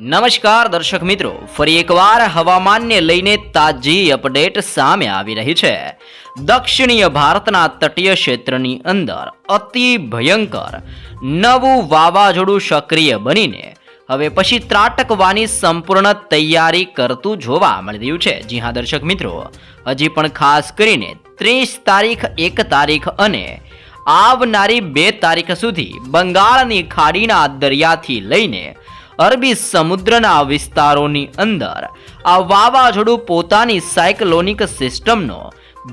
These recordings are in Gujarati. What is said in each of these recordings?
નમસ્કાર દર્શક મિત્રો, ફરી એકવાર હવામાનને લઈને તાજી અપડેટ સામે આવી રહી છે. દક્ષિણીય ભારતના તટીય ક્ષેત્રની અંદર અતિ ભયંકર નવું વાવાઝોડું સક્રિય બનીને હવે પછી ત્રાટકવાની સંપૂર્ણ તૈયારી કરતું જોવા મળી રહ્યું છે. જી હા, દર્શક મિત્રો, હજી પણ ખાસ કરીને ત્રીસ તારીખ, એક તારીખ અને આવનારી બે તારીખ સુધી બંગાળની ખાડીના દરિયાથી લઈને અરબી સમુદ્રના વિસ્તારોની અંદર આ વાવાઝોડું પોતાની સાયક્લોનિક સિસ્ટમનો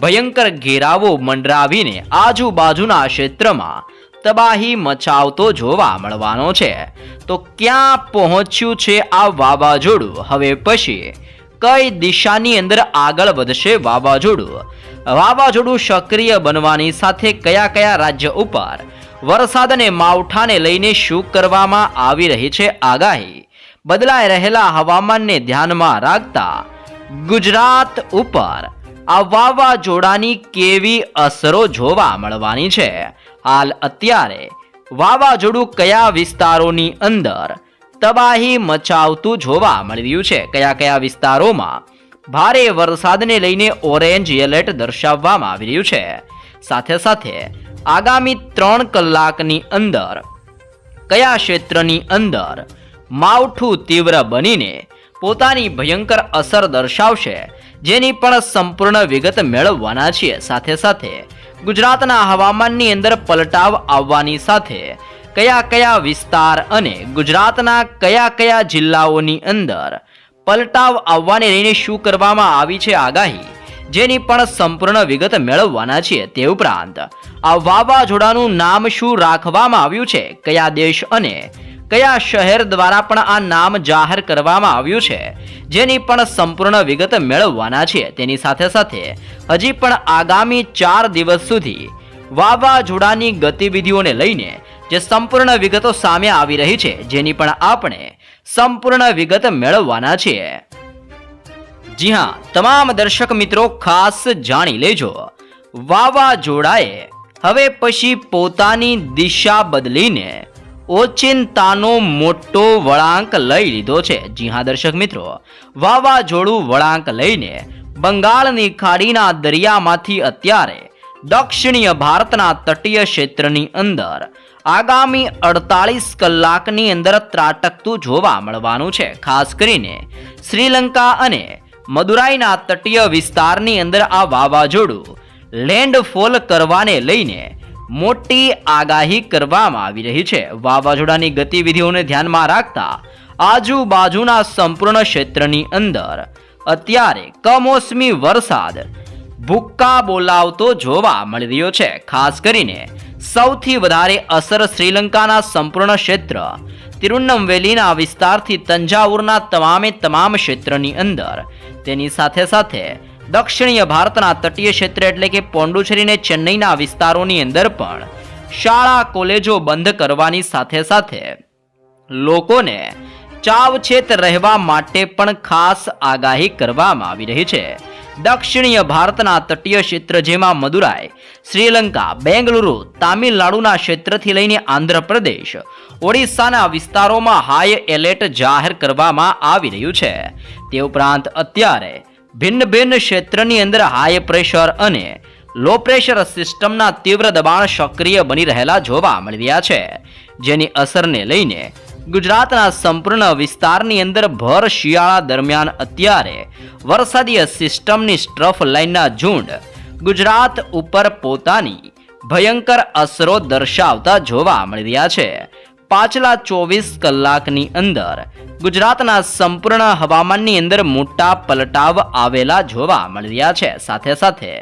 ભયંકર ઘેરાવો મંડરાવીને આજુબાજુના ક્ષેત્રમાં તબાહી મચાવતો જોવા મળવાનો છે. તો ક્યાં પહોંચ્યું છે આ વાવાઝોડું? હવે પછી કઈ દિશાની અંદર આગળ વધશે વાવાઝોડું? વાવાઝોડું સક્રિય બનવાની સાથે કયા કયા રાજ્ય ઉપર વરસાદ અને માવઠાને લઈને શું કરવામાં આવી રહી છે આગાહી. બદલાઈ રહેલા હવામાનને ધ્યાનમાં રાખતા ગુજરાત ઉપર આ વાવાઝોડાની કેવી અસરો જોવા મળવાની છે. હાલ અત્યારે વાવાઝોડું કયા વિસ્તારોની અંદર તબાહી મચાવતું જોવા મળી રહ્યું છે? કયા કયા વિસ્તારોમાં ભારે વરસાદને લઈને ઓરેન્જ એલર્ટ દર્શાવવામાં આવી રહ્યું છે? સાથે સાથે આગામી ત્રણ કલાકની અંદર, કયા ક્ષેત્રની અંદર માવઠું તીવ્ર બનીને પોતાની ભયંકર અસર દર્શાવશે, જેની પણ સંપૂર્ણ વિગત મેળવવાના છીએ. સાથે સાથે, ગુજરાતના હવામાનની અંદર પલટાવ આવવાની સાથે, કયા કયા વિસ્તાર અને ગુજરાતના કયા કયા જિલ્લાઓની અંદર પલટાવ આવવાને લઈને શું કરવામાં આવી છે આગાહી? જેની પણ સંપૂર્ણ વિગત મેળવવાના છીએ તે ઉપરાંત, આ વાવાઝોડાનું નામ શું રાખવામાં આવ્યું છે, કયા દેશ અને કયા શહેર દ્વારા પણ આ નામ જાહેર કરવામાં આવ્યું છે, જેની પણ સંપૂર્ણ વિગત મેળવવાના છે તેની સાથે સાથે, હજી પણ આગામી ચાર દિવસ સુધી વાવાઝોડાની ગતિવિધિઓને લઈને જે સંપૂર્ણ વિગતો સામે આવી રહી છે, જેની પણ આપણે સંપૂર્ણ વિગત મેળવવાના છીએ. જી હા, તમામ દર્શક મિત્રો ખાસ જાણી લેજો. વાવાઝોડાએ હવે પછી પોતાની દિશા બદલીને ઓચિંતાનો મોટો વળાંક લઈ લીધો છે. જી હા, દર્શક મિત્રો, વાવાઝોડું વળાંક લઈને બંગાળની ખાડીના દરિયામાંથી અત્યારે દક્ષિણીય ભારતના તટીય ક્ષેત્રની અંદર આગામી અડતાલીસ કલાકની અંદર ત્રાટકતું જોવા મળવાનું છે. ખાસ કરીને શ્રીલંકા અને મદુરાઈના તટીય વિસ્તારની અંદર આ વાવાઝોડું લેન્ડફોલ કરવાને લઈને મોટી આગાહી કરવામાં આવી રહી છે. વાવાઝોડાની ગતિવિધિઓને ધ્યાનમાં રાખતા આજુબાજુના સંપૂર્ણ ક્ષેત્રની અંદર અત્યારે કમોસમી વરસાદ ભૂક્કા બોલાવતો જોવા મળી રહ્યો છે. ખાસ કરીને સૌથી વધારે અસર શ્રીલંકાના સંપૂર્ણ ક્ષેત્ર તિરુનંવેલીના વિસ્તારથી તંજાવુરના તમામે તમામ ક્ષેત્રની અંદર. તેની સાથે સાથે દક્ષિણીય ભારતના તટીય ક્ષેત્ર એટલે કે પોંડુચેરીને ચેન્નઈના વિસ્તારોની અંદર પણ શાળા, કોલેજો બંધ કરવાની સાથે સાથે લોકોને ચાવચેત રહેવા માટે પણ ખાસ આગાહી કરવામાં આવી રહી છે. દક્ષિણીય ભારતના તટીય ક્ષેત્ર જેમાં મદુરાઈ, શ્રીલંકા, બેંગલુરુ, તામિલનાડુના ક્ષેત્રથી લઈને આંધ્રપ્રદેશ, ઓડિશાના વિસ્તારોમાં હાઈ એલર્ટ જાહેર કરવામાં આવી રહ્યું છે. તે ઉપરાંત અત્યારે ભિન્ન ભિન્ન ક્ષેત્રની અંદર હાઈ પ્રેશર અને લો પ્રેશર સિસ્ટમના તીવ્ર દબાણ સક્રિય બની રહેલા જોવા મળી રહ્યા છે, જેની અસરને લઈને ગુજરાતના સંપૂર્ણ વિસ્તારની અંદર ભર શિયાળા દરમિયાન અત્યારે વરસાદીય સિસ્ટમની સ્ટ્રફ લાઇનના ઝુંડ ગુજરાત ઉપર પોતાની ભયંકર અસરો દર્શાવતા જોવા મળી રહ્યા છે. પાછલા ચોવીસ કલાકની અંદર ગુજરાતના સંપૂર્ણ હવામાનની અંદર મોટા પલટાવ આવેલા જોવા મળી રહ્યા છે. સાથે સાથે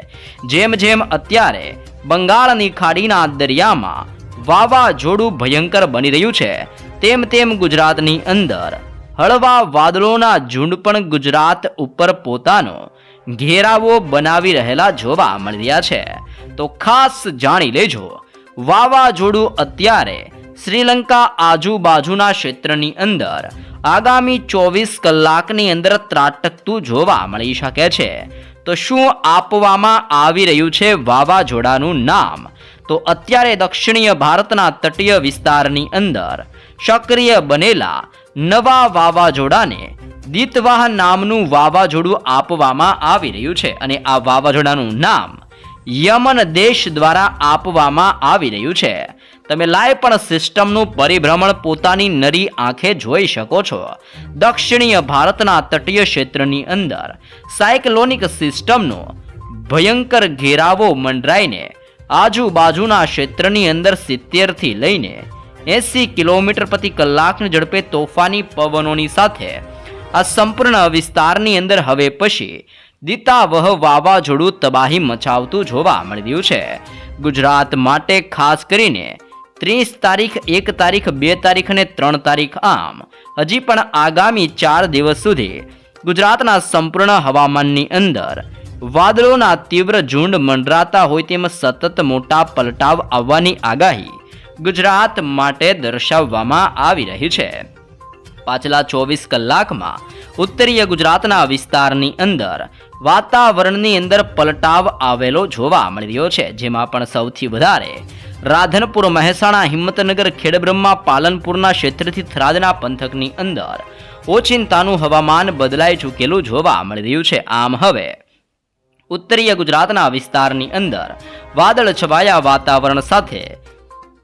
જેમ જેમ અત્યારે બંગાળની ખાડીના દરિયામાં વાવાઝોડું ભયંકર બની રહ્યું છે. તેમ તેમ ગુજરાતની અંદર હળવા વાદળોના ઝુંડ પણ ગુજરાત ઉપર પોતાનો ઘેરાવો બનાવી રહેલા જોવા મળી રહ્યા છે. તો ખાસ જાણી લેજો, વાવાઝોડું અત્યારે શ્રીલંકા આજુબાજુના ક્ષેત્રની અંદર આગામી ચોવીસ કલાકની અંદર ત્રાટકતું જોવા મળી શકે છે. તો શું આપવામાં આવી રહ્યું છે વાવાઝોડાનું નામ? તો અત્યારે દક્ષિણીય ભારતના તટીય વિસ્તારની અંદર સક્રિય બનેલા નવા વાવાઝોડાને દિતવાહ નામનું વાવાઝોડું આપવામાં આવી રહ્યું છે અને આ વાવાઝોડાનું નામ યમન દેશ દ્વારા આપવામાં આવી રહ્યું છે. તમે લાઈવ પણ સિસ્ટમનું પરિભ્રમણ પોતાની નરી આંખે જોઈ શકો છો. દક્ષિણીય ભારતના તટીય ક્ષેત્રની અંદર સાયક્લોનિક સિસ્ટમનો ભયંકર ઘેરાવો મંડરાઈને આજુબાજુના ક્ષેત્રની અંદર સિત્તેરથી લઈને એંસી કિલોમીટર પ્રતિ કલાકની ઝડપે તોફાની પવનોની સાથે આ સંપૂર્ણ વિસ્તારની અંદર હવે પછી દિતાવહ વાવાઝોડું તબાહી મચાવતું જોવા મળી રહ્યું છે. ગુજરાત માટે ખાસ કરીને ત્રીસ તારીખ, એક તારીખ, બે તારીખ અને ત્રણ તારીખ આમ. હજી પણ આગામી ચાર દિવસ સુધી ગુજરાતના સંપૂર્ણ હવામાનની અંદર વાદળોના તીવ્ર ઝુંડ મંડરાતા હોય તેમ સતત મોટા પલટાવ આવવાની આગાહી ગુજરાત માટે દર્શાવવામાં આવી રહી છે. પાછલા ચોવીસ કલાકમાં ઉત્તરીય ગુજરાતના વિસ્તારની અંદર વાતાવરણની અંદર પલટાવ આવેલો જોવા મળી રહ્યો છે, જેમાં પણ સૌથી વધારે રાધનપુર, મહેસાણા, હિંમતનગર, ખેડબ્રહ્મા, પાલનપુરના ક્ષેત્રથી થરાદના પંથકની અંદર ઓચિંતાનું હવામાન બદલાઈ ચૂકેલું જોવા મળી રહ્યું છે. આમ હવે ઉત્તરીય ગુજરાતના વિસ્તારની અંદર વાદળ છવાયા વાતાવરણ સાથે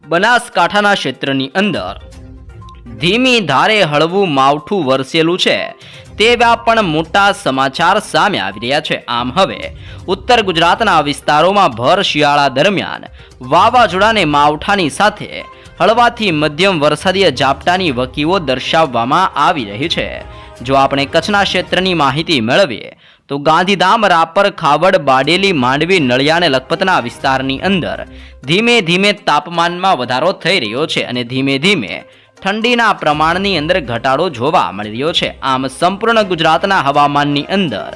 બનાસકાંઠાના ક્ષેત્રની અંદર ધીમી ધારે હળવું માવઠું વરસેલું છે તેવા પણ મોટા સમાચાર સામે આવી રહ્યા છે. આમ હવે ઉત્તર ગુજરાતના વિસ્તારોમાં ભર શિયાળા દરમિયાન વાવાઝોડાને માવઠાની સાથે હળવાથી મધ્યમ વરસાદીય ઝાપટાની વકીઓ દર્શાવવામાં આવી રહી છે. જો આપણે કચ્છના ક્ષેત્રની માહિતી મેળવીએ, તો ગાંધીધામ રાપર ખાવડ બાડેલી માંડવી નળિયા અને લખપતના વિસ્તારની અંદર ધીમે ધીમે તાપમાનમાં વધારો થઈ રહ્યો છે અને ધીમે ધીમે ઠંડીના પ્રમાણની અંદર ઘટાડો જોવા મળી રહ્યો છે. આમ સંપૂર્ણ ગુજરાતના હવામાનની અંદર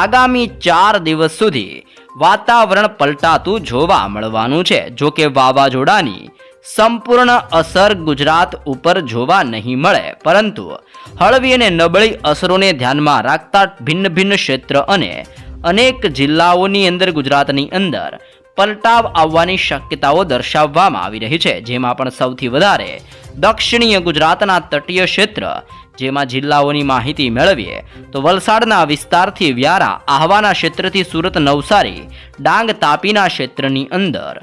આગામી ચાર દિવસ સુધી વાતાવરણ પલટાતું જોવા મળવાનું છે. જો કે વાવાઝોડાની સંપૂર્ણ અસર ગુજરાત ઉપર જોવા નહીં મળે. પરંતુ હળવી અને નબળી અસરોને ધ્યાનમાં રાખતા ભિન્ન ભિન્ન ક્ષેત્ર અને અનેક જિલ્લાઓની અંદર ગુજરાતની અંદર પલટાવ આવવાની શક્યતાઓ દર્શાવવામાં આવી રહી છે, જેમાં પણ સૌથી વધારે દક્ષિણીય ગુજરાતના તટીય ક્ષેત્ર, જેમાં જિલ્લાઓની માહિતી મેળવીએ, તો વલસાડના વિસ્તારથી વ્યારા, આહવાના ક્ષેત્રથી સુરત, નવસારી, ડાંગ તાપીના ક્ષેત્રની અંદર,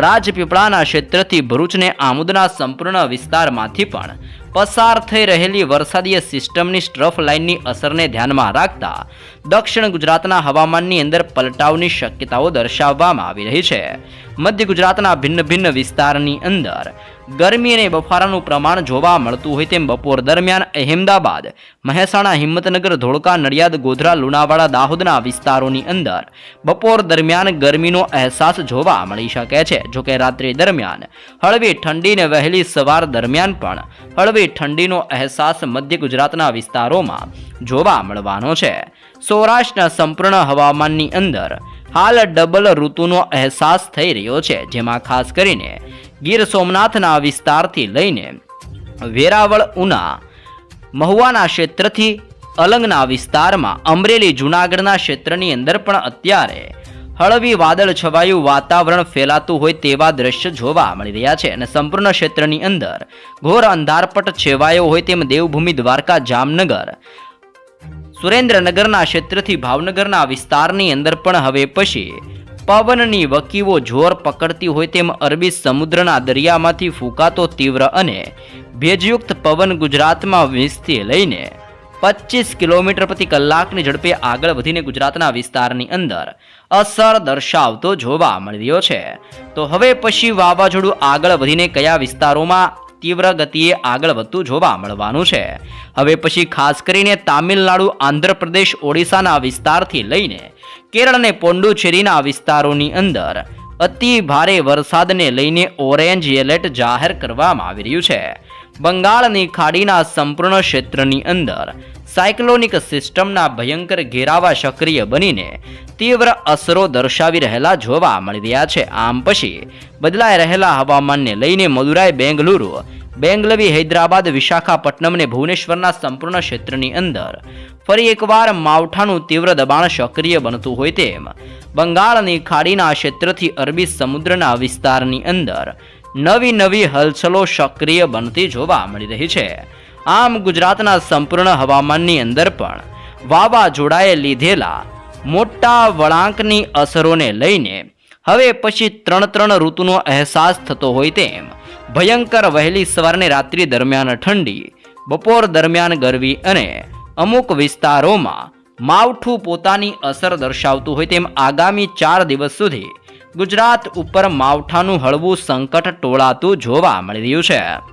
રાજપીપળાના ક્ષેત્રથી ભરૂચને આમુદના સંપૂર્ણ વિસ્તારમાંથી પણ પસાર થઈ રહેલી વરસાદીય સિસ્ટમની સ્ટ્રફ લાઇનની અસરને ધ્યાનમાં રાખતા દક્ષિણ ગુજરાતના હવામાનની અંદર પલટાવની શક્યતાઓ દર્શાવવામાં આવી રહી છે. મધ્ય ગુજરાતના ભિન્ન ભિન્ન વિસ્તારની અંદર ગરમી અને બફારાનું પ્રમાણ જોવા મળતું હોય તેમ બપોર દરમિયાન અહેમદાબાદ, મહેસાણા, હિંમતનગર, ધોળકા, નડિયાદ, ગોધરા, લુણાવાડા, દાહોદના વિસ્તારોની અંદર બપોર દરમિયાન ગરમીનો અહેસાસ જોવા મળી શકે છે. જોકે રાત્રિ દરમિયાન હળવી ઠંડીને વહેલી સવાર દરમિયાન પણ હળવી ઠંડીનો અહેસાસ મધ્ય ગુજરાતના વિસ્તારોમાં જોવા મળવાનો છે. સૌરાષ્ટ્રના સંપૂર્ણ હવામાનની અંદર હાલ ડબલ ઋતુનો અહેસાસ થઈ રહ્યો છે, જેમાં ખાસ કરીને ગીર સોમનાથના વિસ્તારથી લઈને વેરાવળ, ઉના, મહુવાના ક્ષેત્રથી અલંગના વિસ્તારમાં, અમરેલી, જૂનાગઢના ક્ષેત્રની અંદર પણ અત્યારે હળવી વાદળ છવાયું વાતાવરણ ફેલાતું હોય તેવા દ્રશ્ય જોવા મળી રહ્યા છે અને સંપૂર્ણ ક્ષેત્રની અંદર ઘોર અંધારપટ છેવાયો હોય તેમ દેવભૂમિ દ્વારકા જામનગર, સુરેન્દ્રનગરના ક્ષેત્રથી ભાવનગરના વિસ્તારની અંદર પણ હવે પછી પવનની વકીઓ જોર પકડતી હોય તેમ અરબી સમુદ્રના દરિયામાંથી ફૂંકાતો તીવ્ર અને ભેજયુક્ત પવન ગુજરાતમાં વીસથી લઈને પચીસ કિલોમીટર પ્રતિ કલાકની ઝડપે આગળ વધીને ગુજરાતના વિસ્તારની અંદર અસર દર્શાવતો જોવા મળી રહ્યો છે. તો હવે પછી વાવાઝોડું આગળ વધીને કયા વિસ્તારોમાં તીવ્ર ગતિએ આગળ વધતું જોવા મળવાનું છે. હવે પછી ખાસ કરીને તામિલનાડુ, આંધ્રપ્રદેશ, ઓડિશાના વિસ્તારથી લઈને કેરળ અને પોંડુચેરીના વિસ્તારોની અંદર અતિ ભારે વરસાદને લઈને ઓરેન્જ એલર્ટ જાહેર કરવામાં આવી રહ્યું છે. બંગાળની ખાડીના સંપૂર્ણ ક્ષેત્રની અંદર સાયક્લોનિક સિસ્ટમના ભયંકર ઘેરાવા સક્રિય બનીને તીવ્ર અસરો દર્શાવી રહેલા જોવા મળી રહ્યા છે. આમ પછી બદલાઈ રહેલા હવામાનને લઈને મદુરાઈ, બેંગલુરુ, બેંગલવી, હૈદરાબાદ, વિશાખાપટ્ટનમ અને ભુવનેશ્વરના સંપૂર્ણ ક્ષેત્રની અંદર ફરી એકવાર માવઠાનું તીવ્ર દબાણ સક્રિય બનતું હોય તેમ બંગાળની ખાડીના ક્ષેત્રથી અરબી સમુદ્રના વિસ્તારની અંદર નવી નવી હલચલો સક્રિય બનતી જોવા મળી રહી છે. આમ ગુજરાતના સંપૂર્ણ હવામાનની અંદર પણ વાવાઝોડાએ લીધેલા મોટા વળાંકની અસરોને લઈને હવે પછી ત્રણ ત્રણ ઋતુનો અહેસાસ થતો હોય તેમ ભયંકર વહેલી સવારની રાત્રિ દરમિયાન ઠંડી, બપોર દરમિયાન ગરમી અને અમુક વિસ્તારોમાં માવઠું પોતાની અસર દર્શાવતું હોય તેમ આગામી ચાર દિવસ સુધી ગુજરાત ઉપર માવઠાનું હળવું સંકટ ટોળાતું જોવા મળી રહ્યું છે.